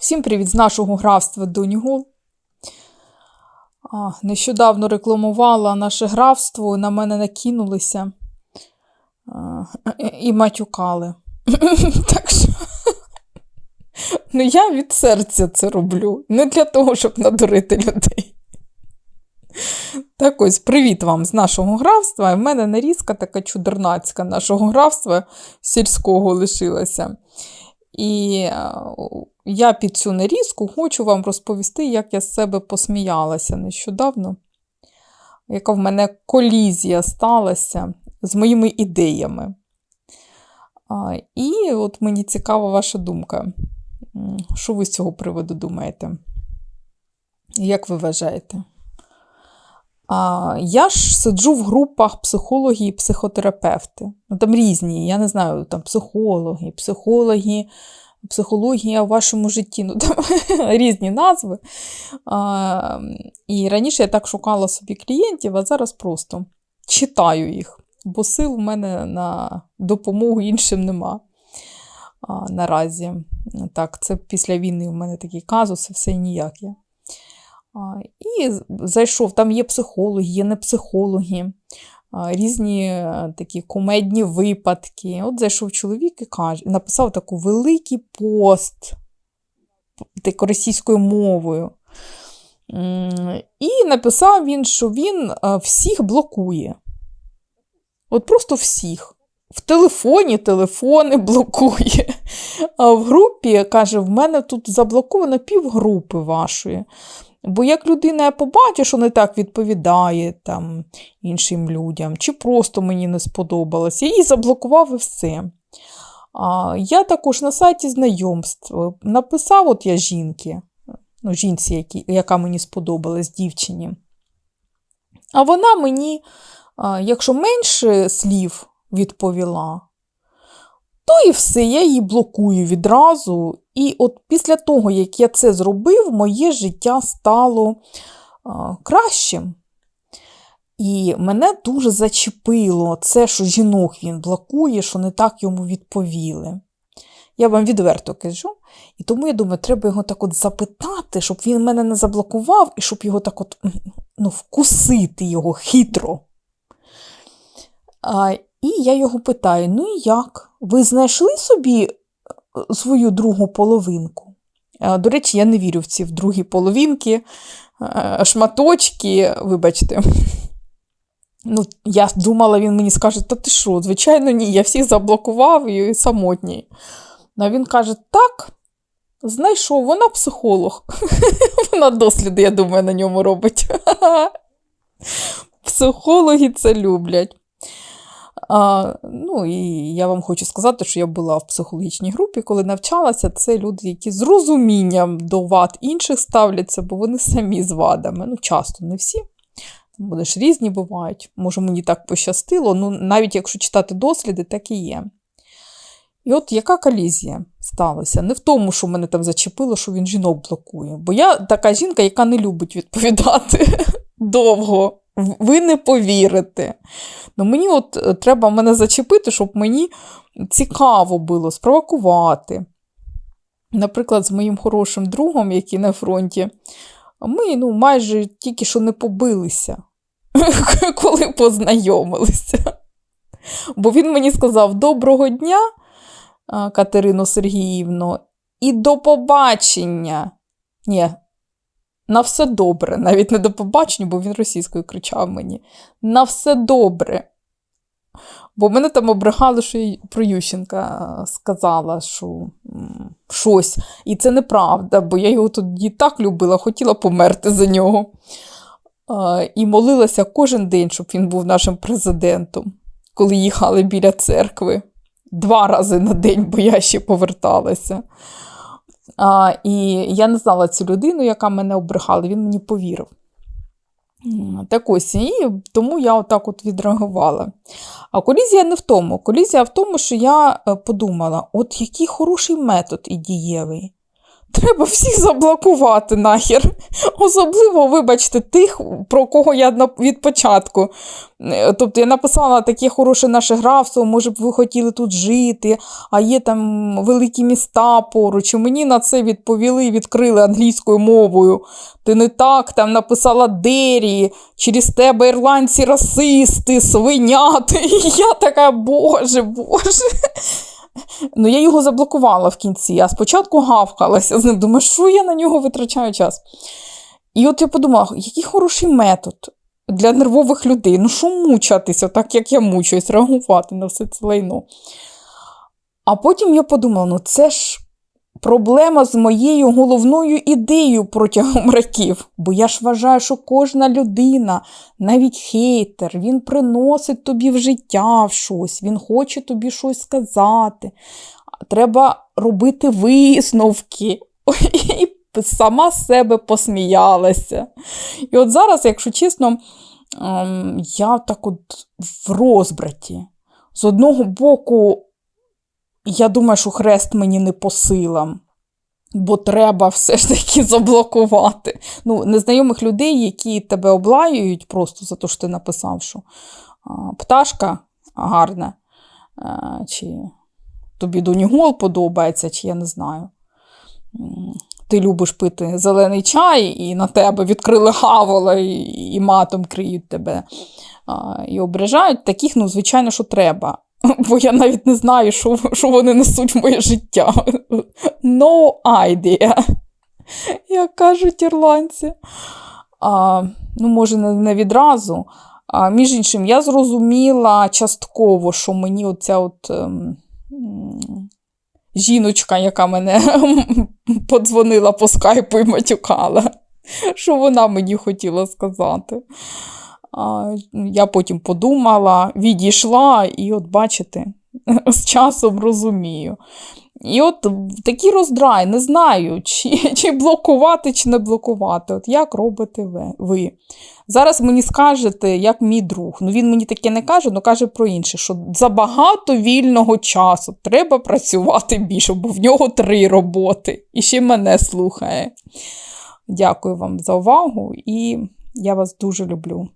Всім привіт з нашого графства Донігул. Нещодавно рекламувала наше графство, на мене накинулися і матюкали. Так що ну, я від серця це роблю. Не для того, щоб надурити людей. Так ось, привіт вам з нашого графства. В мене нарізка така чудернацька нашого графства сільського лишилася. І е, я під цю нарізку хочу вам розповісти, як я з себе посміялася нещодавно, яка в мене колізія сталася з моїми ідеями. І от мені цікава ваша думка. Що ви з цього приводу думаєте? Як ви вважаєте? Я ж сиджу в групах психологи і психотерапевти. Ну, там різні, я не знаю, там психологи, психологи, психологія в вашому житті, ну там різні назви. А, і раніше я так шукала собі клієнтів, а зараз просто читаю їх, бо сил в мене на допомогу іншим нема. А, наразі. Так, це після війни в мене такі казуси, все ніяк я. І зайшов, там є психологи, є не психологи, різні е, такі кумедні випадки. От зайшов чоловік і каже, написав таку великий пост так, російською мовою. І написав він, що він е, всіх блокує. От просто всіх. В телефоні телефони блокує. А в групі каже: в мене тут заблоковано півгрупи вашої. Бо як людина я побачу, що не так відповідає там, іншим людям, чи просто мені не сподобалось, я її заблокував і все. А, Я також на сайті знайомств написав от я жінки, ну, жінці, які, яка мені сподобалась, дівчині. А вона мені, а, якщо менше слів відповіла, то і все, я її блокую відразу. І от після того, як я це зробив, моє життя стало кращим. І мене дуже зачепило це, що жінок він блокує, що не так йому відповіли. Я вам відверто кажу. І тому я думаю, треба його так от запитати, щоб він мене не заблокував, і щоб його так от ну, вкусити його хитро. А, І я його питаю: ну і як? Ви знайшли собі свою другу половинку? До речі, я не вірю в ці в другі половинки, шматочки, вибачте. Ну, Я думала, він мені скаже, та ти що, звичайно, ні, я всіх заблокував і самотній. А він каже: так, знайшов, вона психолог. Вона досліди, я думаю, на ньому робить. Психологи це люблять. А, Ну, і я вам хочу сказати, що я була в психологічній групі, коли навчалася, це люди, які з розумінням до вад інших ставляться, бо вони самі з вадами. Ну, часто не всі. Вони ж різні бувають. Може, мені так пощастило, ну навіть якщо читати досліди, так і є. І от яка колізія сталася? Не в тому, що мене там зачепило, що він жінок блокує. Бо я така жінка, яка не любить відповідати довго. Ви не повірите. Ну, Мені от треба мене зачепити, щоб мені цікаво було спровокувати. Наприклад, з моїм хорошим другом, який на фронті, ми ну, майже тільки що не побилися, коли познайомилися. Бо він мені сказав: Доброго дня, Катерино Сергіївно, і до побачення. Ні, на все добре, навіть не до побачення, бо він російською кричав мені: На все добре. Бо мене там обригали, що я про Ющенка сказала, що щось. І це неправда, бо я його тоді так любила, хотіла померти за нього. І молилася кожен день, щоб він був нашим президентом, коли їхали біля церкви. Два рази на день, бо я ще поверталася. І я не знала цю людину, яка мене обрехала, він мені повірив. Так ось, і тому я отак от відреагувала. А колізія не в тому. Колізія в тому, що я подумала: от який хороший метод і дієвий. Треба всіх заблокувати нахер. Особливо, вибачте, тих, про кого я від початку. Е, Тобто я написала таке хороше наше графство, може б ви хотіли тут жити, а є там великі міста поруч. І мені на це відповіли, відкрили англійською мовою. Ти не так там написала Дері, через тебе ірландці расисти, свиняти. І я така, боже, боже. Ну, я його заблокувала в кінці, а спочатку гавкалася з ним. Думаю, що я на нього витрачаю час. І от я подумала, який хороший метод для нервових людей. Ну, що мучатися, так як я мучуюсь, реагувати на все це лайно. А потім я подумала: ну це ж проблема з моєю головною ідеєю протягом років. Бо я ж вважаю, що кожна людина, навіть хейтер, він приносить тобі в життя щось, він хоче тобі щось сказати. Треба робити висновки. І сама себе посміялася. І от зараз, якщо чесно, ем, я так от в розбраті. З одного боку, я думаю, що хрест мені не по силам, бо треба все ж таки заблокувати. Ну, незнайомих людей, які тебе облаюють просто за те, що ти написав, що пташка гарна, чи тобі Донігол подобається, чи я не знаю. Ти любиш пити зелений чай, і на тебе відкрили гавола і, і матом криють тебе а, і ображають. Таких, ну, звичайно, що треба. Бо я навіть не знаю, що, що вони несуть в моє життя. No idea, як кажуть ірландці. А, ну, може, не, відразу. А, між іншим, я зрозуміла частково, що мені оця от. ем, Жіночка, яка мене подзвонила по скайпу і матюкала, що вона мені хотіла сказати. А, я потім подумала, відійшла, і от бачите, з часом розумію. І от такий роздрай, не знаю, чи, чи блокувати, чи не блокувати. От як робите ви? Зараз мені скажете, як мій друг. Ну він мені таке не каже, але каже про інше, що забагато вільного часу треба працювати більше, бо в нього три роботи. І ще мене слухає. Дякую вам за увагу і я вас дуже люблю.